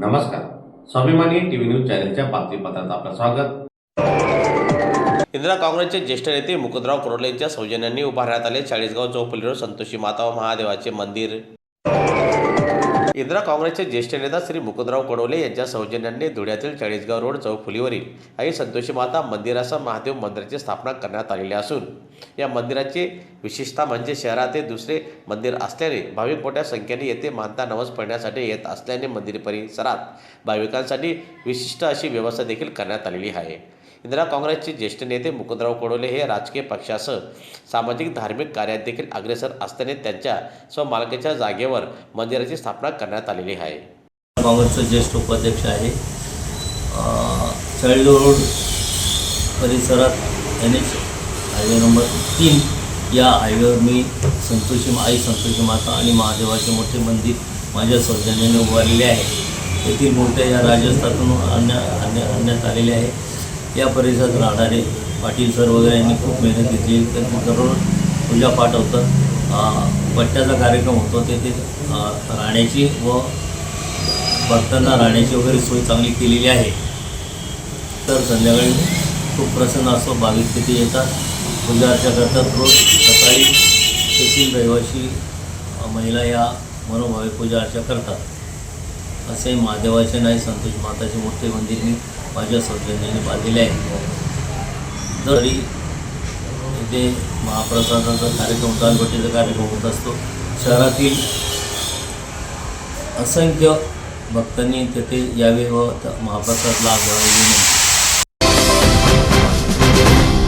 नमस्कार. स्वाभिमानी TV news चॅनलच्या बातमीपत्रात आपलं स्वागत. इंदिरा काँग्रेसचे ज्येष्ठ नेते मुकुंदराव कुरोले यांच्या सौजन्याने उभारण्यात आले चाळीसगाव चौपलीवर संतोषी माता महादेवाचे मंदिर. इंदिरा काँग्रेसचे ज्येष्ठ नेता श्री मुकुंदराव कडोले यांच्या सौजन्याने धुळ्यातील चाळीसगाव रोड चौफुलीवरील आई संतोषी माता मंदिरासह महादेव मंदिराची स्थापना करण्यात आलेली असून या मंदिराची विशेषता म्हणजे शहरातील दुसरे मंदिर असल्याने भाविक मोठ्या संख्येने येथे मानता नवस पडण्यासाठी येत असल्याने मंदिर परिसरात भाविकांसाठी विशिष्ट अशी व्यवस्था देखील करण्यात आलेली आहे. इंदिरा काँग्रेसचे ज्येष्ठ नेते मुकुंदराव कोडोले हे राजकीय पक्षासह सामाजिक धार्मिक कार्यात देखील अग्रेसर असल्याने त्यांच्या स्वमालकीच्या जागेवर मंदिराची स्थापना करण्यात आलेली आहे. काँग्रेसचे ज्येष्ठ उपाध्यक्ष आहे. चाळीस रोड परिसरात एन एच हायवे नंबर तीन या हायवेवर मी संतोषी आई संतोषी माता आणि महादेवाचे मोठे मंदिर माझ्या सौजन्याने उभारलेले आहे. येथील मूर्त्या या राजस्थानातून आणण्या आणण्या आणण्यात आलेल्या आहे. या परिसरात राहणारे पाटील सर वगैरे यांनी खूप मेहनत घेतली. त्यांनी दररोज पूजा पाठ होतं. पट्ट्याचा कार्यक्रम होतो. तेथे राहण्याची व भक्तांना राहण्याची वगैरे सोय चांगली केलेली आहे. तर संध्याकाळी खूप प्रसन्न असतो. भाविक तिथे येतात. पूजा अर्चा करतात. रोज सकाळी तेथील रहिवासी महिला या मनोभावे पूजा अर्चा करतात. असे महादेवाचे नाही संतोष माताचे मोठे मंदिर मी माझ्या सौजन्याने बांधलेले आहे. तरी इथे महाप्रसादाचा कार्यक्रम दालभट्टीचा कार्यक्रम होत असतो. शहरातील असंख्य भक्तांनी तेथे यावे व महाप्रसाद लाभ घ्यावा